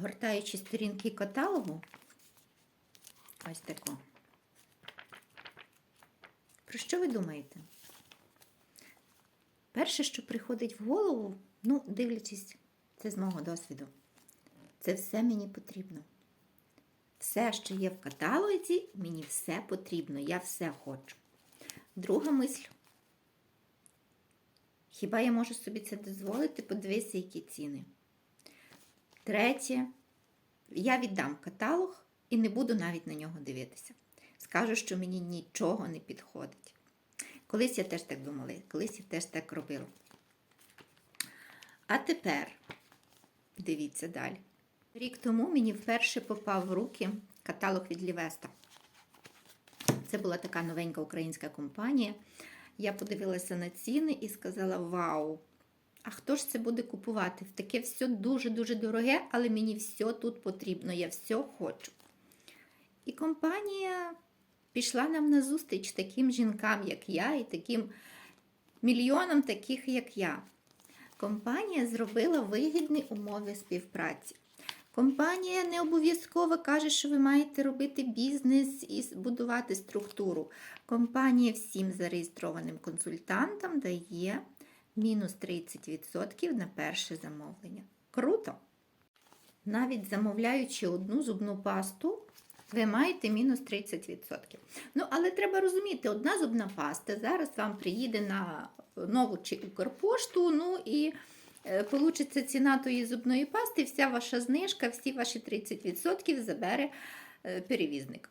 гортаючи сторінки каталогу, ось тако. Про що ви думаєте? Перше, що приходить в голову, ну, дивлячись, це з мого досвіду, це все мені потрібно. Все, що є в каталозі, мені все потрібно, я все хочу. Друга мисль. Хіба я можу собі це дозволити? Подивися, які ціни. Третє, я віддам каталог і не буду навіть на нього дивитися. Скажу, що мені нічого не підходить. Колись я теж так думала, колись я теж так робила. А тепер дивіться далі. Рік тому мені вперше попав в руки каталог від Лівеста. Це була така новенька українська компанія. Я подивилася на ціни і сказала: Вау! А хто ж це буде купувати? Таке все дуже-дуже дороге, але мені все тут потрібно, я все хочу. І компанія пішла нам на зустріч таким жінкам, як я, і таким мільйонам таких, як я. Компанія зробила вигідні умови співпраці. Компанія не обов'язково каже, що ви маєте робити бізнес і будувати структуру. Компанія всім зареєстрованим консультантам дає мінус 30% на перше замовлення. Круто! Навіть замовляючи одну зубну пасту, ви маєте мінус 30%. Ну, але треба розуміти, одна зубна паста зараз вам приїде на нову чи Укрпошту, ну і е, ціна тої зубної пасти, вся ваша знижка, всі ваші 30% забере е, перевізник.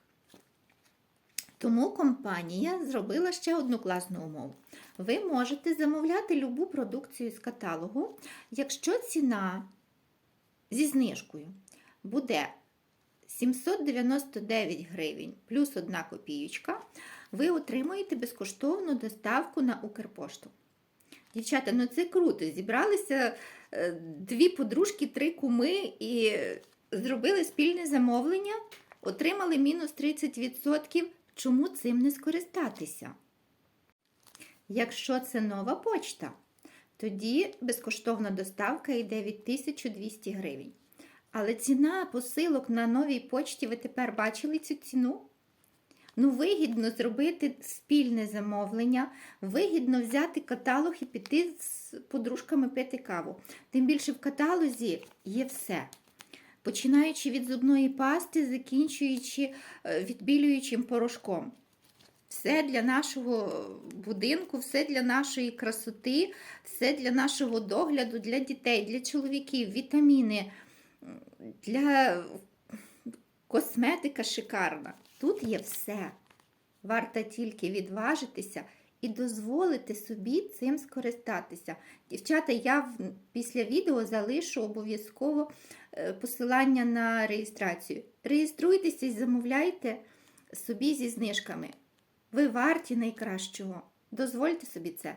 Тому компанія зробила ще одну класну умову. Ви можете замовляти любу продукцію з каталогу, якщо ціна зі знижкою буде 799 гривень плюс 1 копієчка, ви отримуєте безкоштовну доставку на Укрпошту. Дівчата, ну це круто. Зібралися е, дві подружки, три куми і зробили спільне замовлення, отримали мінус 30%. Чому цим не скористатися? Якщо це нова почта, тоді безкоштовна доставка йде від 1200 гривень. Але ціна посилок на новій почті, ви тепер бачили цю ціну? Ну, вигідно зробити спільне замовлення, вигідно взяти каталог і піти з подружками пити каву. Тим більше в каталозі є все. Починаючи від зубної пасти, закінчуючи е, відбілюючим порошком. Все для нашого будинку, все для нашої красоти, все для нашого догляду, для дітей, для чоловіків, вітаміни, для косметика шикарна. Тут є все. Варто тільки відважитися і дозволити собі цим скористатися. Дівчата, я після відео залишу обов'язково е, посилання на реєстрацію. Реєструйтеся і замовляйте собі зі знижками. Ви варті найкращого. Дозвольте собі це.